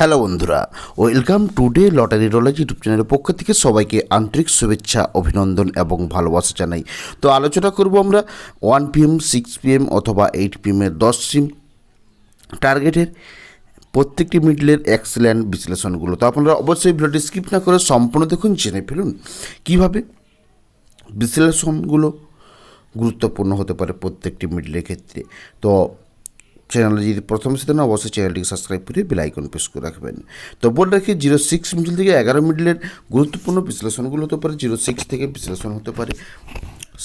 Hello বন্ধুরা, welcome to the lottery রোলাজ YouTube চ্যানেলের পক্ষ থেকে সবাইকে আন্তরিক শুভেচ্ছা, অভিনন্দন এবং ভালোবাসা জানাই। তো আলোচনা করব আমরা ওয়ান পিএম সিক্স পিএম অথবা এইট পিএমের দশ সিম টার্গেটের প্রত্যেকটি মিডলের এক্সেলেন্ট বিশ্লেষণগুলো। তো আপনারা অবশ্যই ভিডিওটি স্কিপ না করে সম্পূর্ণ দেখুন, জেনে ফেলুন কীভাবে বিশ্লেষণগুলো গুরুত্বপূর্ণ হতে পারে প্রত্যেকটি মিডলের ক্ষেত্রে। তো চ্যানেলে যদি প্রথম সাথে না অবশ্যই চ্যানেলটিকে সাবস্ক্রাইব করে বেল আইকন প্রেস করে রাখবেন। তো বলে রাখি জিরো সিক্স মিডিল থেকে এগারো মিডিলের গুরুত্বপূর্ণ বিশ্লেষণগুলো হতে পারে জিরো সিক্স থেকে বিশ্লেষণ হতে পারে।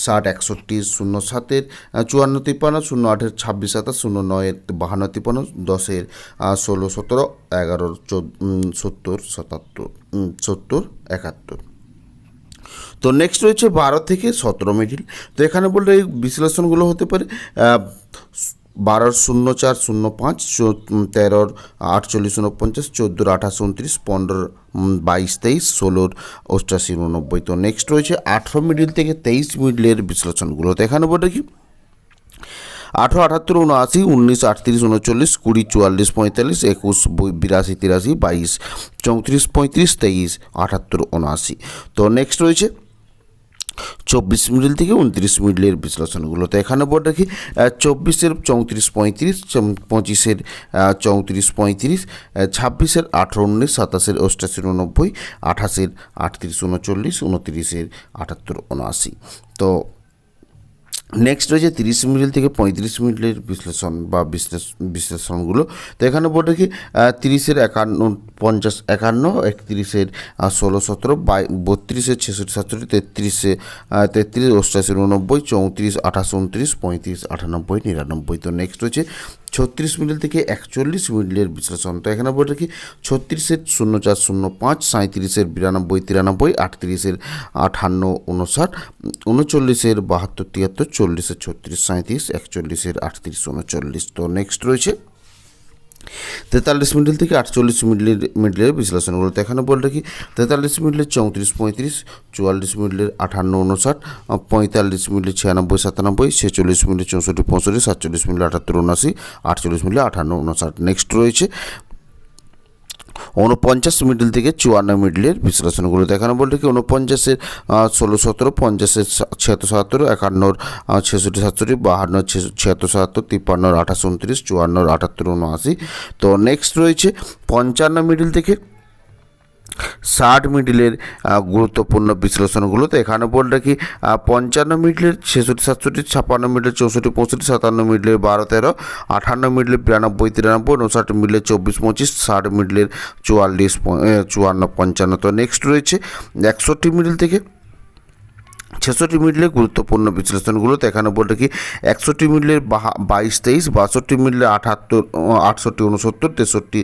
ষাট, একষট্টি, শূন্য সাতের চুয়ান্ন, তিপ্পান্ন, শূন্য আটের, ছাব্বিশ, সাতাশ, শূন্য নয়ের, বাহান্ন, তিপ্পান্ন, দশের ষোলো, সতেরো এগারোর চোদ্দ সত্তর, সাতাত্তর সত্তর, একাত্তর। তো নেক্সট রয়েছে বারো থেকে সতেরো মিডিল তো এখানে বললে এই বিশ্লেষণগুলো হতে পারে বারোর শূন্য চার শূন্য পাঁচ তেরোর আটচল্লিশ উনপঞ্চাশ চোদ্দোর আঠাশ উনত্রিশ পনেরোর বাইশ তেইশ ষোলোর অষ্টাশি উননব্বই তো নেক্সট রয়েছে আঠেরো মিডিল থেকে তেইশ মিডিলের বিশ্লেষণগুলো। তো এখানে বলে কি? আঠেরো, আটাত্তর, উনআশি, উনিশ, আটত্রিশ, উনচল্লিশ, কুড়ি, চুয়াল্লিশ, পঁয়তাল্লিশ, একুশ বিরাশি, তিরাশি, বাইশ, চৌত্রিশ, পঁয়ত্রিশ, তেইশ, আটাত্তর, উনআশি। তো নেক্সট রয়েছে চব্বিশ মিডিল থেকে উনত্রিশ মিডিলের বিশ্লেষণগুলো তো এখানে বলে রাখি চব্বিশের চৌত্রিশ পঁয়ত্রিশ পঁচিশের চৌত্রিশ পঁয়ত্রিশ ছাব্বিশের আঠারো উনিশ সাতাশের অষ্টাশি উননব্বই, আঠাশের আটত্রিশ উনচল্লিশ, উনত্রিশের আটাত্তর উনআশি। তো নেক্সট রয়েছে তিরিশ মিনিট থেকে পঁয়ত্রিশ মিনিটের বিশ্লেষণ বা বিশ্লেষ বিশ্লেষণগুলো। তো এখানে বলে কি তিরিশের একান্ন, পঞ্চাশ একান্ন, একত্রিশের ষোলো সতেরো, বাই, বত্রিশের ছেষট্টি সাতষট্টি, তেত্রিশে তেত্রিশ, অষ্টাশি, উননব্বই, চৌত্রিশ, আঠাশ, উনত্রিশ, পঁয়ত্রিশ, আটানব্বই, নিরানব্বই। তো নেক্সট রয়েছে ছত্রিশ মিনিট থেকে একচল্লিশ মিনিটের বিশ্লেষণ। তো এখানে বলে রাখি ছত্রিশের শূন্য চার শূন্য পাঁচ সাঁত্রিশের বিরানব্বই তিরানব্বই, আটত্রিশের আঠান্ন উনষাট, উনচল্লিশের বাহাত্তর, তিয়াত্তর, চল্লিশের ছত্রিশ সাঁত্রিশ একচল্লিশের আটত্রিশ, উনচল্লিশ। তো নেক্সট রয়েছে। তেতাল্লিশ মিডিল থেকে আটচল্লিশ মিডিলের মিডিলের বিশ্লেষণ তো এখানে বলে রাখি, তেতাল্লিশ মিডিলের চৌত্রিশ পঁয়ত্রিশ, চুয়াল্লিশ মিডিলের আঠান্ন উনষাট পঁয়তাল্লিশ মিডিলের ছিয়ানব্বই সাতানব্বই, ছেচল্লিশ মিডিলের চৌষট্টি পঁয়ষট্টি, সাতচল্লিশ মিডিলের আটাত্তর উনআশি, আটচল্লিশ মিডিলের আঠান্ন উনষাট। নেক্সট রয়েছে উনপঞ্চাশ মিডল থেকে চুয়ান্ন মিডলের বিশ্লেষণগুলো দেখানো বলতে কি উনপঞ্চাশের ষোলো সতেরো, পঞ্চাশের ছিয়াত্তর সাতাত্তর, একান্নর ছেষট্টি সাতষট্টি, বাহান্ন ছিয়াত্তর সাতাত্তর, তিপ্পান্নর আঠাশ উনত্রিশ চুয়ান্নর আটাত্তর উনআশি তো নেক্সট রয়েছে পঞ্চান্ন মিডল থেকে ষাট মিডিলের গুরুত্বপূর্ণ বিশ্লেষণগুলো তো এখানে বলে রাখি পঞ্চান্ন মিডিলের ছেষট্টি, সাতষট্টি, ছাপ্পান্ন মিডিলের চৌষট্টি, পঁয়ষট্টি, সাতান্ন মিডিলের বারো, তেরো, আঠান্ন মিডিলের বিরানব্বই, তিরানব্বই উনষাট মিডিলের চব্বিশ, পঁচিশ, ষাট মিডিলের চুয়াল্লিশ চুয়ান্ন, পঞ্চান্ন। তো নেক্সট রয়েছে একষট্টি মিডিল থেকে ছেষট্টি মিডলের গুরুত্বপূর্ণ বিশ্লেষণগুলো তো এখানে বলতে কি, একষট্টি মিডলের বাইশ, তেইশ, বাষট্টি মিডলের আঠাত্তর আটষট্টি, উনসত্তর, তেষট্টি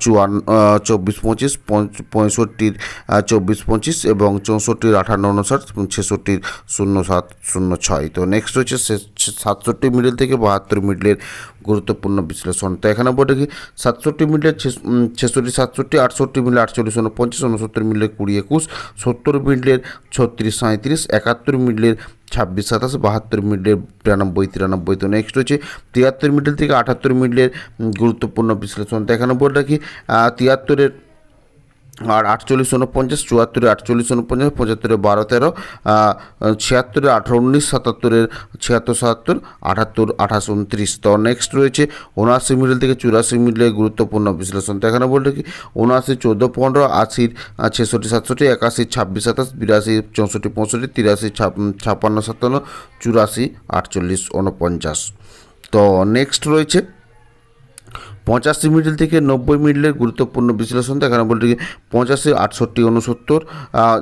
চুয়ান্ন চব্বিশ, পঁচিশ পঁয়ষট্টির চব্বিশ, পঁচিশ এবং চৌষট্টির আঠান্ন, উনষাট ছেষট্টির শূন্য, সাত, শূন্য, ছয়। তো নেক্সট হচ্ছে সাতষট্টি মিডল থেকে বাহাত্তর মিডলের গুরুত্বপূর্ণ বিশ্লেষণ। তো এখানে বলে কি, সাতষট্টি মিডলের ছেষ- ছেষট্টি, সাতষট্টি, আটষট্টি মিলে আটচল্লিশ উনপঞ্চাশ উনসত্তর মিলে কুড়ি, একুশ, সত্তর মিডলের ছত্রিশ সাঁত্রিশ একাত্তর মিডলের ছাব্বিশ, সাতাশ, বাহাত্তর মিডলের বিরানব্বই, তিরানব্বই, তো নেক্সট হচ্ছে তিয়াত্তর মিডল থেকে আটাত্তর মিডলের গুরুত্বপূর্ণ বিশ্লেষণ। দেখানো বলে রাখি তিয়াত্তরের আর আটচল্লিশ উনপঞ্চাশ, চুয়াত্তরে আটচল্লিশ উনপঞ্চাশ, পঁচাত্তরে বারো তেরো ছিয়াত্তরে আঠারো উনিশ, সাতাত্তরের ছিয়াত্তর সাতাত্তর, আটাত্তর আঠাশ উনত্রিশ। তো নেক্সট রয়েছে উনআশি মিডল থেকে চুরাশি মিডলের গুরুত্বপূর্ণ বিশ্লেষণ। তো এখানে বলতে কি উনআশি চোদ্দ, পনেরো আশির ছেষট্টি, সাতষট্টি, একাশি, ছাব্বিশ, সাতাশ, বিরাশি, চৌষট্টি, পঁয়ষট্টি, তিরাশি, ছাপ- ছাপ্পান্ন, সাতান্ন, চুরাশি, আটচল্লিশ উনপঞ্চাশ তো নেক্সট রয়েছে পঁচাশি মিডল থেকে নব্বই মিডলের গুরুত্বপূর্ণ বিশ্লেষণ তো এখানে বলতে পঁচাশি আটষট্টি উনসত্তর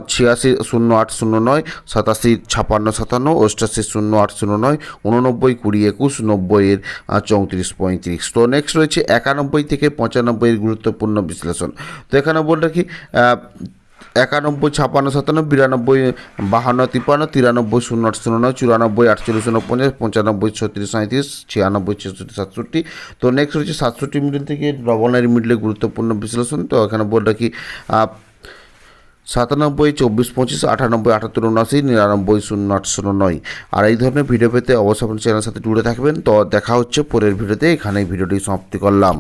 ছিয়াশি শূন্য আট শূন্য নয় সাতাশি ছাপান্ন সাতান্ন অষ্টাশি শূন্য আট শূন্য নয় উননব্বই কুড়ি একুশ নব্বইয়ের চৌত্রিশ পঁয়ত্রিশ। তো নেক্সট রয়েছে একানব্বই থেকে পঁচানব্বইয়ের গুরুত্বপূর্ণ বিশ্লেষণ। তো এখানে বলতে আহ, একানব্বই, ছাপান্ন, সাতান্ন, বিরানব্বই, বাহান্ন, তিপ্পান্ন, তিরানব্বই, শূন্য শূন্য নয়, চুরানব্বই, আটচল্লিশ উনপঞ্চাশ পঁচানব্বই ছত্রিশ সাঁত্রিশ ছিয়ানব্বই, ছেষট্টি, সাতষট্টি। তো নেক্সট হচ্ছে সাতষট্টি মিডল থেকে ডবল নাইন মিডলে গুরুত্বপূর্ণ বিশ্লেষণ। তো এখানে বলে রাখি সাতানব্বই, চব্বিশ, পঁচিশ, আটানব্বই, আটাত্তর, উনআশি, নিরানব্বই, শূন্য, আট, শূন্য নয়। আর এই ধরনের ভিডিও পেতে অবশ্যই আপনার চ্যানেলের সাথে জুড়ে থাকবেন। তো দেখা হচ্ছে পরের ভিডিওতে এখানেই ভিডিওটি সমাপ্তি করলাম।